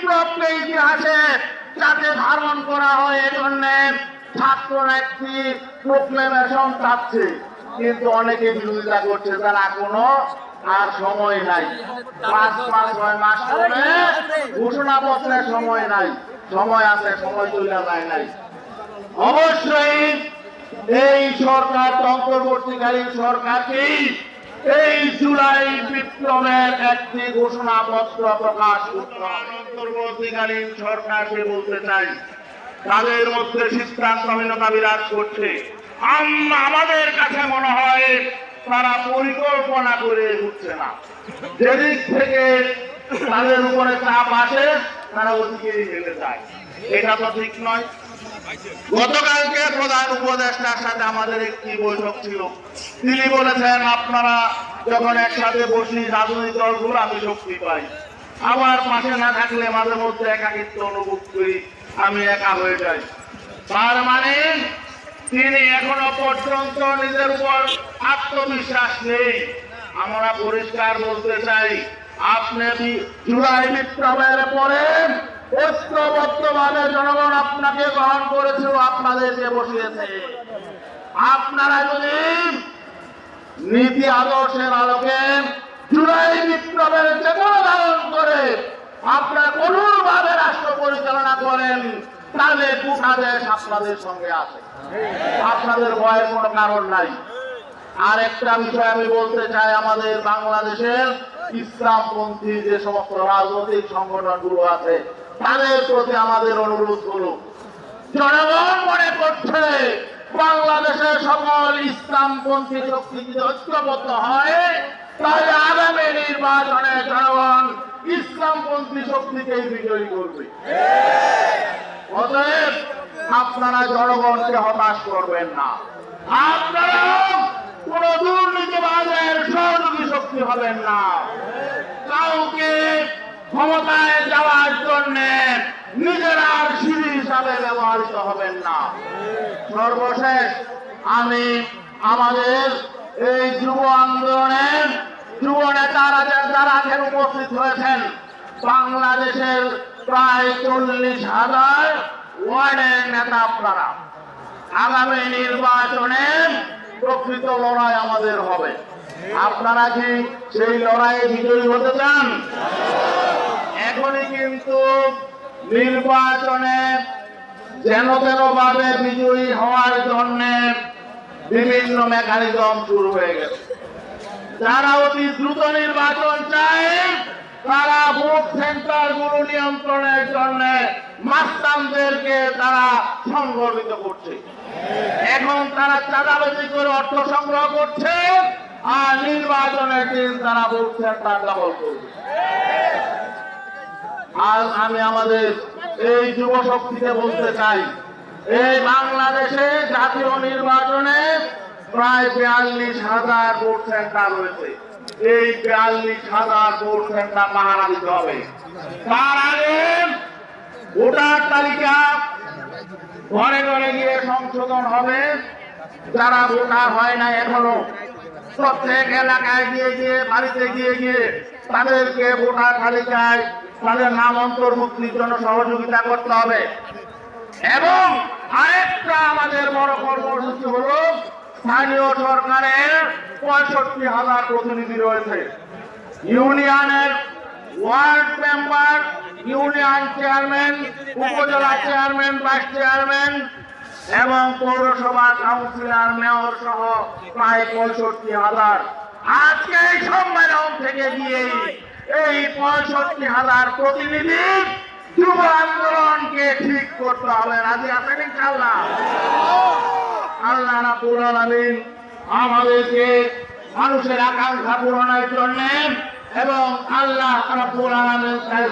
বিপ্লবকে ইতিহাসে যাতে ধারণ করা হয় এজন্য ছাত্র একটি প্রোক্লেমেশন চাচ্ছে কিন্তু অনেকে বিরোধিতা করছে, তারা কোনো আর সময় নাই। পাঁচ মাস, ছয় মাস করে ঘোষণাপত্রের সময় নাই। সময় আছে, সময় চলে যায় নাই। অবশ্যই এই সরকার অন্তর্বর্তীকালীন সরকারকেই এই জুলাই বিপ্লবের একটি ঘোষণাপত্র প্রকাশ। অন্তর্বর্তীকালীন সরকারকে বলতে চাই? তাদের মধ্যে সিদ্ধান্তহীনতা বিরাজ করছে। আম- আমাদের কাছে মনে হয় তারা পরিকল্পনা করে উঠছে না। যেদিক থেকে তাদের উপরে চাপ আসে, তারা ওদিকেই হেলে যায়। এটা তো ঠিক নয়। গতকালকে প্রধান উপদেষ্টার সাথে আমাদের একটি বৈঠক ছিল। তিনি বলেছেন, আপনারা যখন একসাথে বসি, রাজনৈতিক দলগুলো আমি শক্তি পাই। আমার পাশে না থাকলে মাঝে মধ্যে একাকিত্ব অনুভব করি, আমি একা হয়ে যাই। তার মানে তিনি এখনও পর্যন্ত নিজের উপর আত্মবিশ্বাস নেই। আমরা পরিষ্কার বলতে চাই, আপনি জুলাই বিপ্লবের পরে ঐক্যবদ্ধভাবে জনগণ আপনাকে গ্রহণ করেছিল, আপনাদেরকে বসিয়েছে। আপনারা যদি নীতি আদর্শের আলোকে জুলাই বিপ্লবের চেতনা ধারণ করে আপনারা কোনোভাবে রাষ্ট্র পরিচালনা করেন, তাহলে গোটা দেশ আপনাদের সঙ্গে আছে। আপনাদের ভয়ের কোনো কারণ নাই। আর একটা বিষয় আমি বলতে চাই, আমাদের বাংলাদেশের ইসলামপন্থী যে সমস্ত রাজনৈতিক সংগঠনগুলো আছে তাদের প্রতি আমাদের অনুরোধ হলো জনগণ মনে করছে বাংলাদেশের সকল ইসলামপন্থী শক্তি যদি ঐক্যবদ্ধ হয়, তাহলে আগামী নির্বাচনে জনগণ ইসলামপন্থী শক্তিকেই বিজয়ী করবে। অতএব আপনারা জনগণকে হতাশ করবেন না। আপনারা কোন দুর্নীতিবাদের সহযোগী শক্তি হবেন না। কাউকে ক্ষমতায় যাওয়ার জন্য নিজেরা সিঁড়ি হিসাবে ব্যবহৃত হবেন না সর্বশেষ আমি আমাদের এই যুব আন্দোলনের যুব নেতারা যারা আজকে উপস্থিত হয়েছেন, বাংলাদেশের প্রায় চল্লিশ হাজার ওয়ার্ডের নেতা আপনারা। আগামী নির্বাচনে প্রকৃত লড়াই আমাদের হবে। আপনারা কি সেই লড়াইয়ে বিজয়ী হতে চান? এখনই কিন্তু নির্বাচনে যেন তেন ভাবে বিজয়ী হওয়ার জন্য বিভিন্ন মেকানিজম শুরু হয়ে গেছে। যারা অতি দ্রুত নির্বাচন চায়, তারা ভোট সেন্টারগুলো নিয়ন্ত্রণের জন্য মাস্তানদেরকে তারা সংগঠিত করছে। এখন তারা চাঁদাবাজি করে অর্থ সংগ্রহ করছে, আর নির্বাচনের দিন তারা ভোট সেন্টার দখল করবে। আজ আমি আমাদের এই যুব শক্তিকে বলতে চাই। এই বাংলাদেশে জাতীয় নির্বাচনে প্রায় বিয়াল্লিশ হাজার ভোট সেন্টার রয়েছে। এই বিয়াল্লিশ হাজার ভোট সেন্টার পাহারা দিতে হবে। তার আগে ভোটার তালিকা ঘরে ঘরে গিয়ে সংশোধন হবে। যারা ভোটার হয় না এখনও, প্রত্যেক এলাকায় গিয়ে গিয়ে, বাড়িতে গিয়ে গিয়ে তাদেরকে ভোটার তালিকায় তাদের নাম অন্তর্ভুক্তির জন্য সহযোগিতা করতে হবে। এবং আরেকটা আমাদের বড় কর্মসূচি হল স্থানীয় সরকারের পঁয়ষট্টি হাজার প্রতিনিধি রয়েছে। ইউনিয়নের ওয়ার্ড মেম্বার, ইউনিয়ন চেয়ারম্যান, উপজেলা চেয়ারম্যান, ভাইস চেয়ারম্যান এবং পৌরসভা কাউন্সিলর, মেয়র সহ প্রায় পঁয়ষট্টি হাজার। আজকে এই সম্মেলন থেকে গিয়ে এই পঁয়ষট্টি হাজার প্রতিনিধি যুব আন্দোলনকে ঠিক করতে হবে। রাজি আছেন ইনশাল্লাহ আল্লাহ রাব্বুল আলামিন আমাদেরকে মানুষের আকাঙ্ক্ষা পূরণের জন্য এবং আল্লাহ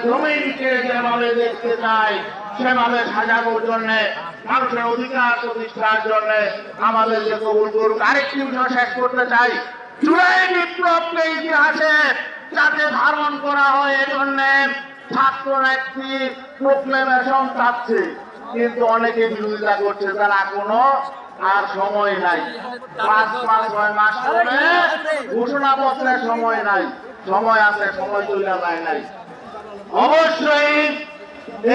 জমিনকে যেভাবে দেখতে চায়, সেভাবে সাজানোর জন্য, মানুষের অধিকার প্রতিষ্ঠার জন্য আমাদেরকে কবুল করুক। আরেকটি বিষয় শেষ করতে চাই। জুলাই বিপ্লবকে ইতিহাসে যাতে ধারণ করা হয় এজন্য ছাত্র একটি প্রোক্লেমেশন চাচ্ছে কিন্তু অনেকে বিরোধিতা করছে তারা কোনো আর সময় নাই। পাঁচ মাস, ছয় মাস করে ঘোষণাপত্রের সময় নাই। সময় আছে, সময় চলে যায় নাই। অবশ্যই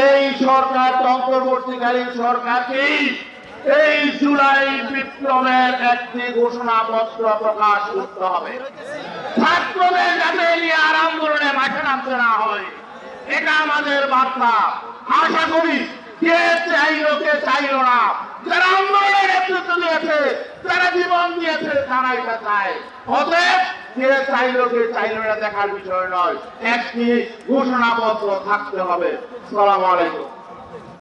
এই সরকার অন্তর্বর্তীকালীন সরকারকেই এই জুলাই বিপ্লবের একটি ঘোষণাপত্র প্রকাশ করতে হবে। ছাত্রদের যাতে নিয়ে আর আন্দোলনে মাঠে নামতে না হয়, এটা আমাদের বার্তা। আশা করি কে চাইলো কে চাইলো না, যারা আন্দোলনের নেতৃত্ব দিয়েছে, যারা জীবন দিয়েছে তারা এটা চায়। অতএব কে চাইলো কে চাইলো না, দেখার বিষয় নয়। একটি ঘোষণাপত্র থাকতে হবে। সালাম আলাইকুম।